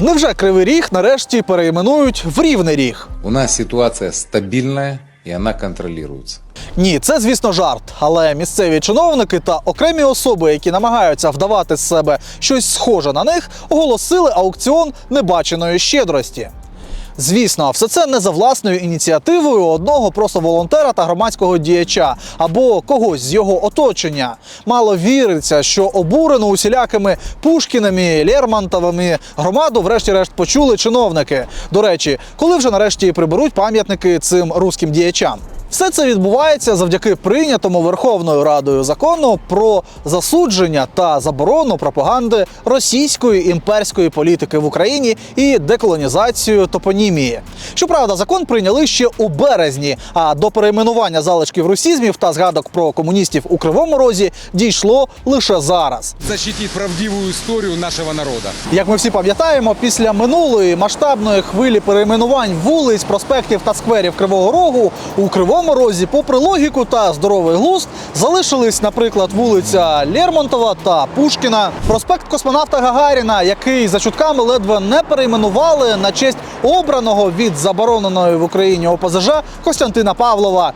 Невже кривий ріг нарешті перейменують в рівний ріг? У нас ситуация стабильная, и она контролируется. Ні, це звісно жарт. Але місцеві чиновники та окремі особи, які намагаються вдавати з себе щось схоже на них, оголосили аукціон небаченої щедрості. Звісно, все це не за власною ініціативою одного просто волонтера та громадського діяча або когось з його оточення. Мало віриться, що обурену усілякими Пушкінами, Лермонтовими громаду, врешті-решт, почули чиновники. До речі, коли вже нарешті приберуть пам'ятники цим руським діячам. Все це відбувається завдяки прийнятому Верховною Радою закону про засудження та заборону пропаганди російської імперської політики в Україні і деколонізацію топонімії. Щоправда, закон прийняли ще у березні. А до перейменування залишків русізмів та згадок про комуністів у Кривому Розі дійшло лише зараз. защитить правдивую историю нашего народа. Як ми всі пам'ятаємо, після минулої масштабної хвилі перейменувань вулиць, проспектів та скверів Кривого Рогу у Кривому Розі, попри логіку та здоровий глузд, залишились, наприклад, вулиця Лермонтова та Пушкіна, проспект космонавта Гагаріна, який за чутками ледве не перейменували на честь обраного від забороненої в Україні ОПЗЖ Костянтина Павлова.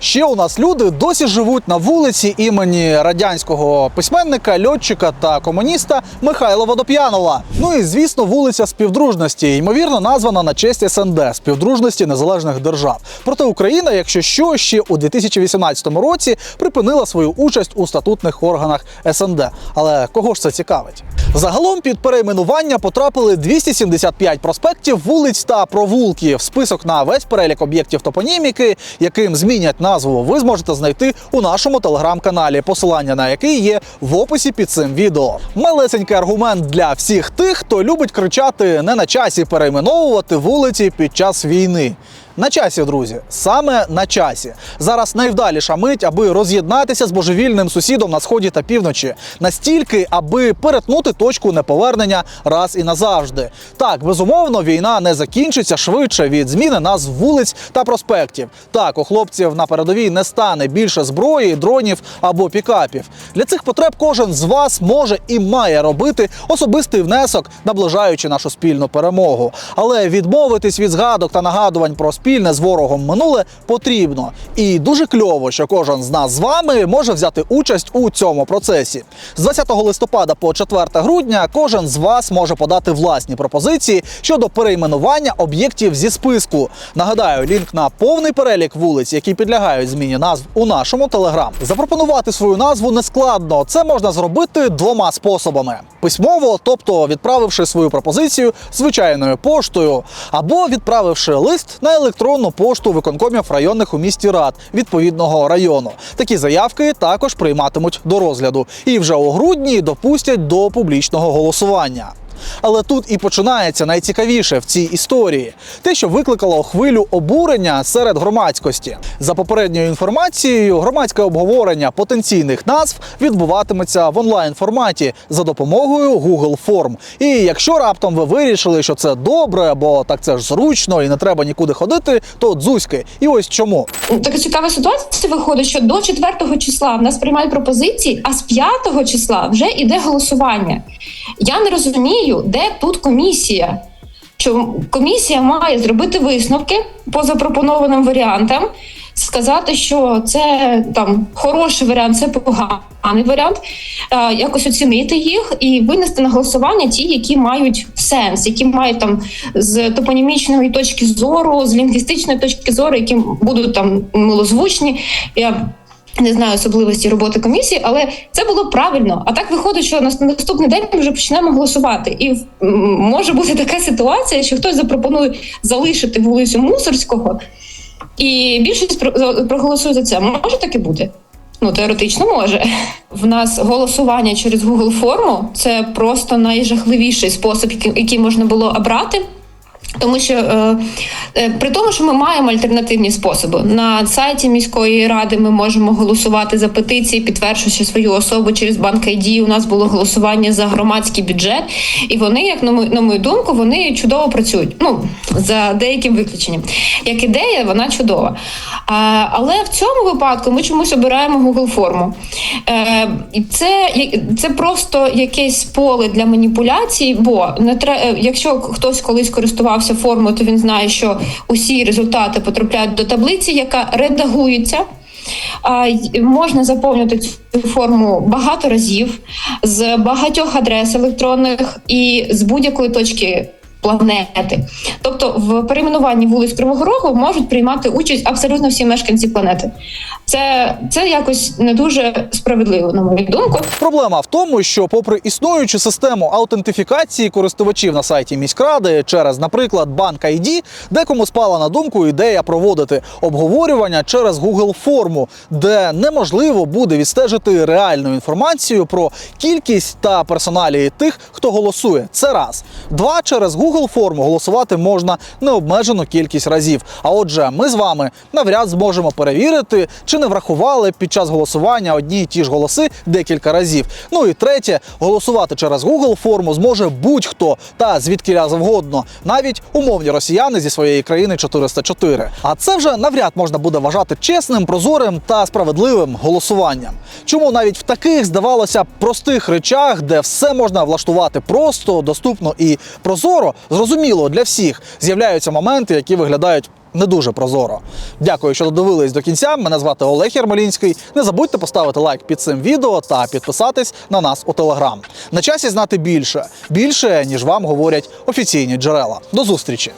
Ще у нас люди досі живуть на вулиці імені радянського письменника, льотчика та комуніста Михайла Водоп'янова. Ну і звісно, вулиця співдружності, ймовірно, названа на честь СНД співдружності незалежних держав. Проте Україна, якщо що, ще у 2018 році припинила свою участь у статутних органах СНД. Але кого ж це цікавить? Загалом під перейменування потрапили 275 проспектів, вулиць та провулків. Список на весь перелік об'єктів топоніміки, яким змінять назву, ви зможете знайти у нашому телеграм-каналі, посилання на який є в описі під цим відео. Малесенький аргумент для всіх тих, хто любить кричати не на часі перейменовувати вулиці під час війни. На часі, друзі, саме на часі. Зараз найвдаліша мить, аби роз'єднатися з божевільним сусідом на сході та півночі, настільки, аби перетнути точку неповернення раз і назавжди. Так, безумовно, війна не закінчиться швидше від зміни назв вулиць та проспектів. Так, у хлопців на передовій не стане більше зброї, дронів або пікапів. Для цих потреб кожен з вас може і має робити особистий внесок, наближаючи нашу спільну перемогу. Але відмовитись від згадок та нагадувань про спільне з ворогом минуле потрібно. І дуже кльово, що кожен з нас з вами може взяти участь у цьому процесі. З 20 листопада по 4 грудня кожен з вас може подати власні пропозиції щодо перейменування об'єктів зі списку. Нагадаю, лінк на повний перелік вулиць, які підлягають зміні назв у нашому телеграм. Запропонувати свою назву нескладно. Це можна зробити двома способами: письмово, тобто відправивши свою пропозицію звичайною поштою, або відправивши лист на електронну пошту виконкомів районних у місті рад відповідного району. Такі заявки також прийматимуть до розгляду і вже у грудні допустять до публічного голосування. Але тут і починається найцікавіше в цій історії: те, що викликало хвилю обурення серед громадськості. За попередньою інформацією, громадське обговорення потенційних назв відбуватиметься в онлайн форматі за допомогою Google Form. І якщо раптом ви вирішили, що це добре, бо так це ж зручно і не треба нікуди ходити, то дзузьки. І ось чому. Така цікава ситуація виходить, що до 4 числа в нас приймають пропозиції, а з 5 числа вже іде голосування. Я не розумію, де тут комісія. Що комісія має зробити висновки по запропонованим варіантам, сказати, що це там хороший варіант, це поганий варіант, е, якось оцінити їх і винести на голосування ті, які мають сенс, які мають там з топонімічної точки зору, з лінгвістичної точки зору, які будуть там милозвучні. Я не знаю особливості роботи комісії, але це було правильно. А так виходить, що на наступний день ми вже почнемо голосувати. І може бути така ситуація, що хтось запропонує залишити вулицю Мусорського, і більшість проголосує за це. Може таке бути? Ну, теоретично може. В нас голосування через Google форму це просто найжахливіший спосіб, який- можна було обрати. Тому що е, е, при тому, що ми маємо альтернативні способи на сайті міської ради, ми можемо голосувати за петиції, підтверджуючи свою особу через банк ID. У нас було голосування за громадський бюджет, і вони, як на мою, на мою думку, вони чудово працюють. Ну за деяким виключенням. Як ідея, вона чудова. А, але в цьому випадку ми чомусь обираємо Google форму. Е, і це, це просто якесь поле для маніпуляцій, бо не тре, е, якщо хтось колись користувався формою, то він знає, що усі результати потрапляють до таблиці, яка редагується. А, можна заповнити цю форму багато разів з багатьох адрес електронних і з будь-якої точки планети. Тобто в перейменуванні вулиць Кривого Рогу можуть приймати участь абсолютно всі мешканці планети. Це, це якось не дуже справедливо, на мою думку. Проблема в тому, що, попри існуючу систему аутентифікації користувачів на сайті міськради через, наприклад, банк ID, декому спала на думку ідея проводити обговорювання через Google форму, де неможливо буде відстежити реальну інформацію про кількість та персоналії тих, хто голосує. Це раз. Два через Google форму голосувати можна необмежену кількість разів. А отже, ми з вами навряд зможемо перевірити, чи не врахували під час голосування одні й ті ж голоси декілька разів. Ну і третє, голосувати через Google форму зможе будь-хто та звідкіля завгодно, навіть умовні росіяни зі своєї країни 404. А це вже навряд можна буде вважати чесним, прозорим та справедливим голосуванням. Чому навіть в таких здавалося простих речах, де все можна влаштувати просто, доступно і прозоро, зрозуміло для всіх, з'являються моменти, які виглядають не дуже прозоро. Дякую, що додивились до кінця. Мене звати Олег Ярмолінський. Не забудьте поставити лайк під цим відео та підписатись на нас у Телеграм. На часі знати більше, більше ніж вам говорять офіційні джерела. До зустрічі!